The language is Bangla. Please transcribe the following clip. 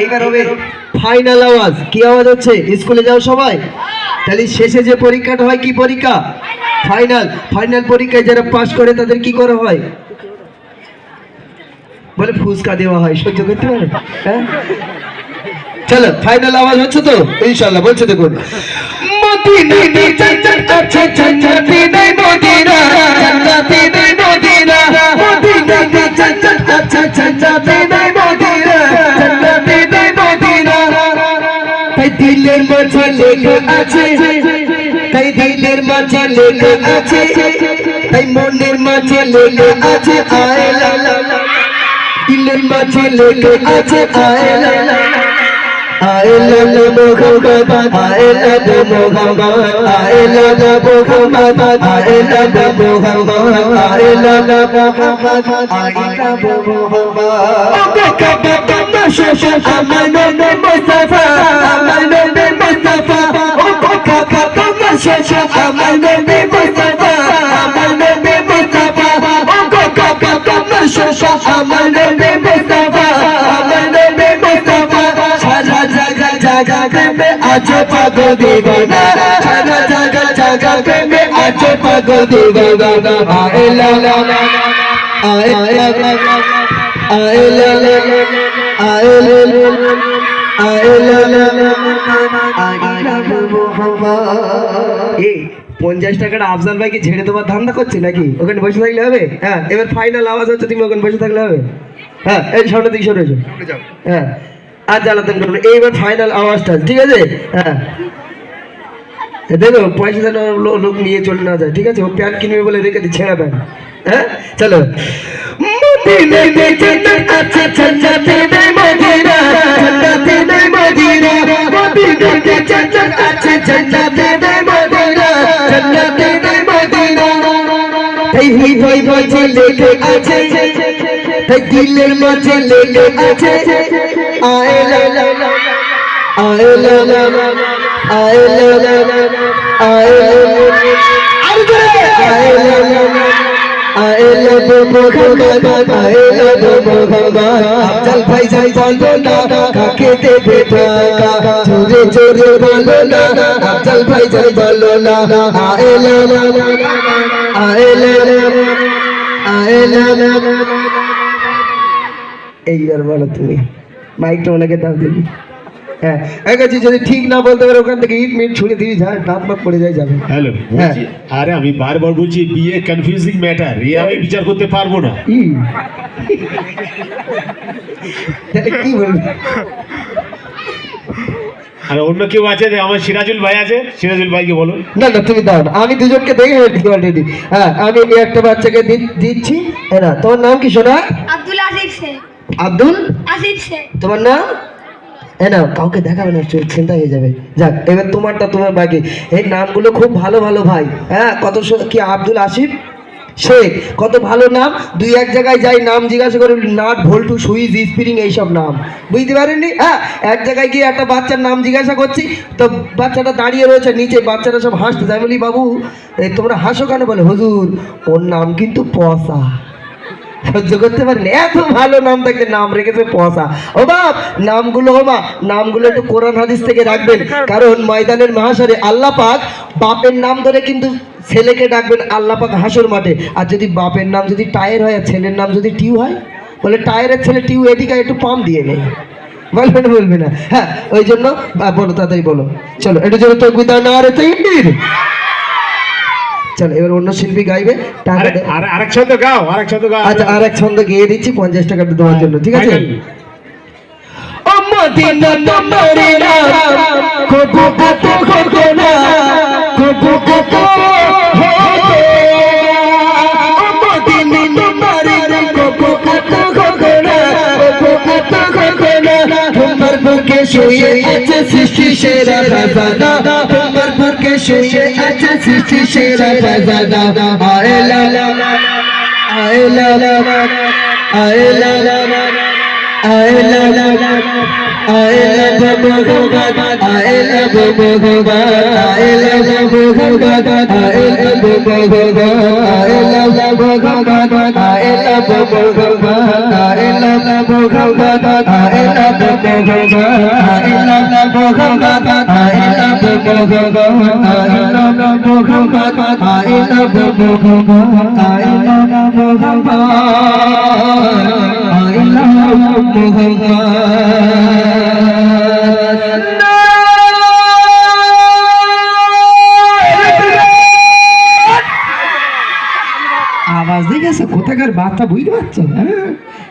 এইবার হবে ফাইনাল আওয়াজ। কি আওয়াজ হচ্ছে? স্কুলে যাও সবাই। তাহলে শেষে যে পরীক্ষাটা হয়, কি পরীক্ষা? ফাইনাল ফাইনাল পরীক্ষায় যারা পাশ করে, তাদের কি করা হয়? বলে ফুসকা দেওয়া হয়, সহ্য করতে পারে? হ্যাঁ? চলো ফাইনাল আওয়াজ হচ্ছে তো? ইনশাআল্লাহ বলছে দেখুন। আছে তাই দিলের মাঝে লেখা আছে মনের মাঝে লেখা আছে, আয় লা লা লা। দিলের মাঝে লেখা আছে আয় লা লা I love Muhammad, I love Muhammad, I love Muhammad, I love Muhammad, I শেষে আমার নবী মুস্তাফা আমার নবী মুস্তাফা সারা জায়গা জায়গা প্রেমে আছে পাগল দিবানা সারা জায়গা জায়গা প্রেমে আছে পাগল দিবানা আয় লা লা আয় লা লা আয় লা লা আয় লা লা আয় লা লা আয় এই পঞ্চাশ টাকার আফজাল ভাইকে ঝেড়ে তোমার ধান্দা করছে নাকি? ওখানে বসে থাকলে হবে? হ্যাঁ এবার ফাইনাল আওয়াজ হচ্ছে তুমি ওখানে বসে থাকলে হবে? হ্যাঁ এই সামনে দিকে সরে হ্যাঁ আর জ্বালাতন করব এইবার ফাইনাল আওয়াজটা ঠিক আছে? হ্যাঁ। দেখো পয়সা যেন লোক নিয়ে চলে না যায় ঠিক আছে? ও প্যান্ট কিনবে বলে রেখে দিচ্ছে ছেঁড়া প্যান্ট। হ্যাঁ চলো। জান্নাতে নেই মদিনা জান্নাতে নেই মদিনা। এই হৃদয় মাঝে লেগে আছে। এই দিলের মাঝে লেগে আছে। আয় লা লা আয় লা লা আয় লা লা আয় লা লা আয় লা লা লা আয় লা লা মোহাম্মদ আয় লা লা মোহাম্মদ চল ভাই যাই বলো না কাকে দেবে টাকা জোরে জোরে বলো না চল ভাই যাই বলো না আয় লা লা লা আয় লা লা লা আয় লা লা লা এইবার বলো তুমি। মাইকটা ওনাকে দাও দিবি হ্যাঁ এক আছে যদি ঠিক না বলতে পারে ওখান থেকে ইট মিট ছুড়ে দিবি যা দাঁত বাত পড়ে যায় যাবে। হ্যালো হ্যাঁ। আরে আমি বারবার বলছি বিয়ে কনফিউজিং ম্যাটার এ আমি বিচার করতে পারব না। তাহলে কি বলবি? আর অন্য কেউ আছে যে আমার সিরাজুল ভাই আছে? সিরাজুল ভাইকে বলো না না তুমি দাও না। আমি দুজনকে দেখে ফেলছি অলরেডি হ্যাঁ আমি একটা বাচ্চাকে দিচ্ছি। হ্যাঁ না তোমার নাম কি সোনা? আব্দুল আসিফ শেখ। আব্দুল? আসিফ শেখ। তোমার নাম? হ্যাঁ না কাউকে দেখাবে না চিন্তা হয়ে যাবে। যাক, এবার তোমারটা তোমার বাকি। এই নামগুলো খুব ভালো ভালো ভাই। হ্যাঁ কত কি আব্দুল আসিফ? শেখ, কত ভালো নাম। দুই এক জায়গায় যাই, নাম জিজ্ঞাসা করে, নাট, ভোল্টু সুইচ স্প্রিং, এইসব নাম। বুঝতে পারেননি? হ্যাঁ এক জায়গায় গিয়ে একটা বাচ্চার নাম জিজ্ঞাসা করছি, তো বাচ্চাটা দাঁড়িয়ে রয়েছে নিচে বাচ্চারা সব হাসতে আমি বলি বাবু তোমরা হাসো কেন বলে? হুজুর, ওর নাম কিন্তু পসা সহ্য করতে পারেন। এত ভালো নাম থাকলে নাম রেখেছে পয়সা ও বাপ, নামগুলো ও মা, নামগুলো একটু কোরআন হাদিস থেকে রাখবেন। কারণ ময়দানের মহাশরে আল্লাহ পাক বাপের নাম ধরে কিন্তু ছেলেকে ডাকবেন আল্লাহ পাক হাসর মাঠে। আর যদি বাপের নাম যদি টায়ার হয় আর ছেলের নাম যদি টিউ হয়, বলে টায়ারের ছেলে টিউ এদিকে একটু পাম্প দিয়ে নেই বলবে না বলবে না। হ্যাঁ ওই জন্য বলো, তাড়াতাড়ি বলো। চলো এটা জন্য তো গুদা না রে তৈরির চলো এবার অন্য শিল্পী গাইবে টাকা আরে আর আরেক ছন্দ গাও আরেক ছন্দ গাও। আচ্ছা আর এক ছন্দ গিয়ে দিচ্ছি পঞ্চাশ টাকাটা দেওয়ার জন্য ঠিক আছে? Final. মদিনা নম্বরে নাম কবু না তোমার বুকে শুয়ে আছে সৃষ্টি সেরা খাজানা তোমার বুকে শুয়ে আছে সৃষ্টি সেরা খাজানা আয় লা লা আয় লা লা আয় লা লা আয় লা লা আয় লা ভগবান আয় লা ভগবান আয় লা ভগবান আয় লা ভগবান আয় লা ভগবান আয় লা ভগবান আওয়াজ দিয়ে গেছে কোথাকার বার্তা বুঝতে পারছ? হ্যাঁ।